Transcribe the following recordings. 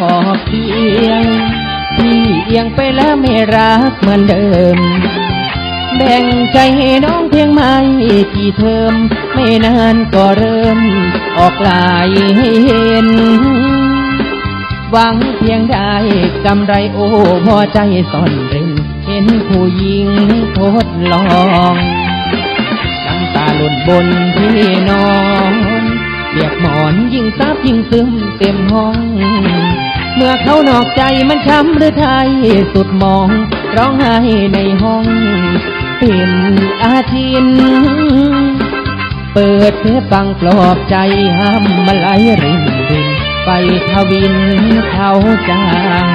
บนขอเตียงพี่เอียงไปแล้วไม่รักเหมือนเดิม แบ่งใจให้น้องเพียงไม่กี่เทอม ไม่นานก็เริ่ม ออกลายให้เห็น หวังเพียงได้กำไรโอ้พอใจซ่อนเร้นเห็นผู้หญิงทดลองน้ำตาหล่นบนที่นอนเบียกหมอนยิ่งซับยิ่งซึมเต็มห้อง เมื่อเขานอกใจมันช้ำหรือไทยสุดมอง ร้องไห้ในห้องเป็นอาทิน เปิดเพจฟังปลอบใจห้ามมาไหลรินรินไปทวินเขาจาง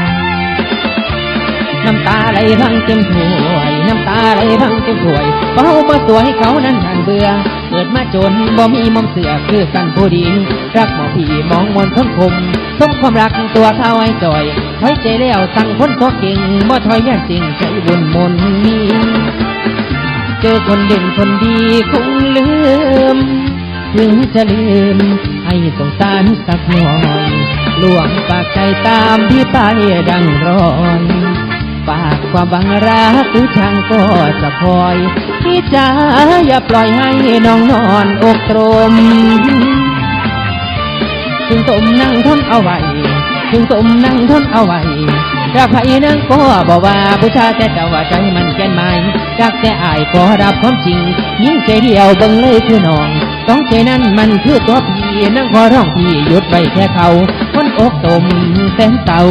น้ำตาไหลพังเต็มถ้วย น้ำตาไหลพังเต็มถ้วยเบาบ่สวยเขานั้นนานเบื่อ เกิดมาจนบ่มีมอมเสือคือกันผู้ดี รักหมอพี่มองมนทนคมสม ความรักตัวเขาไอ้จ่อยถอยใจแล้วสั่งพ้นตัวเก่งบ่ถอยยันจริงใจบุญมนมีเจอคนเด่นคนดีคงลืมถึงจะลืมให้สงสารสักหน่อยหลวงปากใจตามพี่ไปดังรอยฝากความหวังรักหรือทางก็จะคอยพี่จ๋าอย่าปล่อยให้น้องนอนอกตรม ถึงตมนั่งทนเอาไว้ถึงตมนั่งทนเอาไว้รักไผนั่งก็บอกว่าผู้ชายแต่เจ้าว่าใจมันแก่นไม้รักแต่อายก็รับความจริง ยิ่งใจเดียวเบิ่งเลยคือน้องต้องใจนั้นมันคือตัวพี่นั่งขอร้องพี่หยุดไว้แค่เขาคนอกตมแสนเศร้า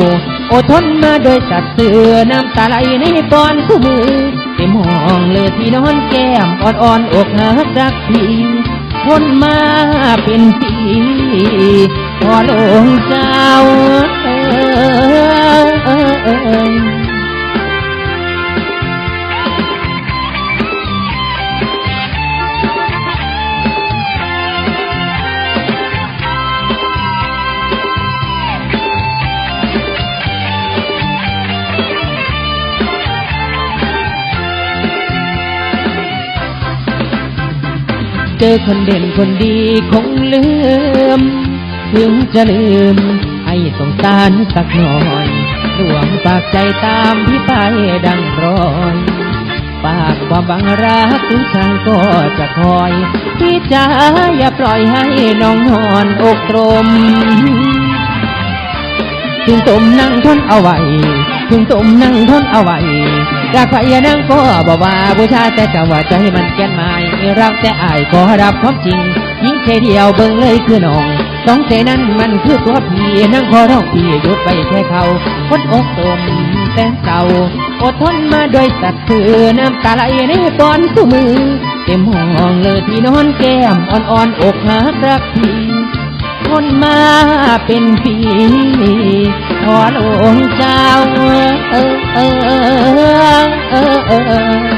อดทนมาโดยสัตว์เสือน้ำตาไหลในปอนคู่มือเต็มห้องเลยที่นอนแก้มอ่อนๆอกหักรักพี่คนมาเป็นปี พอหลวงเจ้าเจอคนเด่นคนดีคงลืม ถึงจะลืม ให้สงสารสักหน่อยหลวงปากใจตามพี่ไปดังรอยปากความหวังรักถึงทางก็จะคอย พี่จ๋าอย่าปล่อยให้น้องนอนอกตรม ถึงตุ่มนั่งทนเอาไว้ ถึงตุ่มนั่งทนเอาไว้รักไฟนั่งก็บอกว่าบูชาแต่จะว่าใจมันแก่นไม้รักแต่อายก็รับความจริงยิ่งแค่เดียวเบิ่งเลยคือน้อง ต้องใจนั้นมันคือตัวพี่นั่งขอร้องพี่ยุดไปแค่เขาคนอกตมแสนเศร้าอดทนมาด้วยสัตว์คือน้ำตาไหลในตอนคู่มือ เต็มห้องเลยที่นอนแก้มอ่อนๆอกหักรักพี่คนมาเป็นปีขอหลวงเจ้าเออเออเออเออ